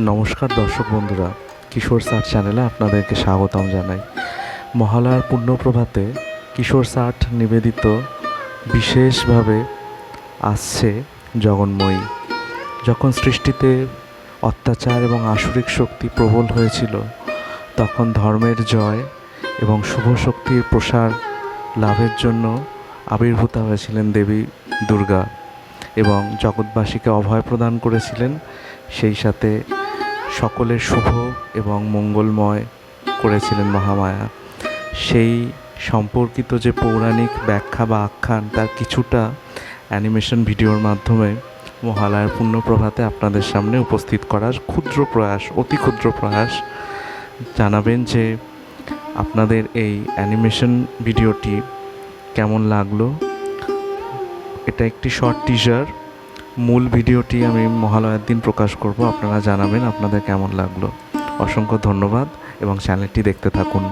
নমস্কার দর্শক বন্ধুরা, কিশোর সাট চ্যানেলে আপনাদেরকে স্বাগতম জানাই। মহালয়ার পুণ্যপ্রভাতে কিশোর সাট নিবেদিত বিশেষভাবে আসছে জগন্ময়ী। যখন সৃষ্টিতে অত্যাচার এবং আসরিক শক্তি প্রবল হয়েছিল, তখন ধর্মের জয় এবং শুভ শক্তির প্রসার লাভের জন্য আবির্ভূতা হয়েছিলেন দেবী দুর্গা এবং জগৎবাসীকে অভয় প্রদান করেছিলেন, সেই সাথে সকলের শুভ এবং মঙ্গলময় করেছিলেন মহামায়া। সেই সম্পর্কিত যে পৌরাণিক ব্যাখ্যা বা আখ্যান, তার কিছুটা অ্যানিমেশন ভিডিওর মাধ্যমে মহালয়ার পুণ্যপ্রভাতে আপনাদের সামনে উপস্থিত করার ক্ষুদ্র প্রয়াস, অতি ক্ষুদ্র প্রয়াস জানাবেন যে আপনাদের এই অ্যানিমেশন ভিডিওটি কেমন লাগল। এটা একটি শর্ট টিজার মূল ভিডিওটি আমি মহালয়ার দিন প্রকাশ করব। আপনারা জানাবেন আপনাদের কেমন লাগল। অসংখ্য ধন্যবাদ এবং চ্যানেলটি দেখতে থাকুন।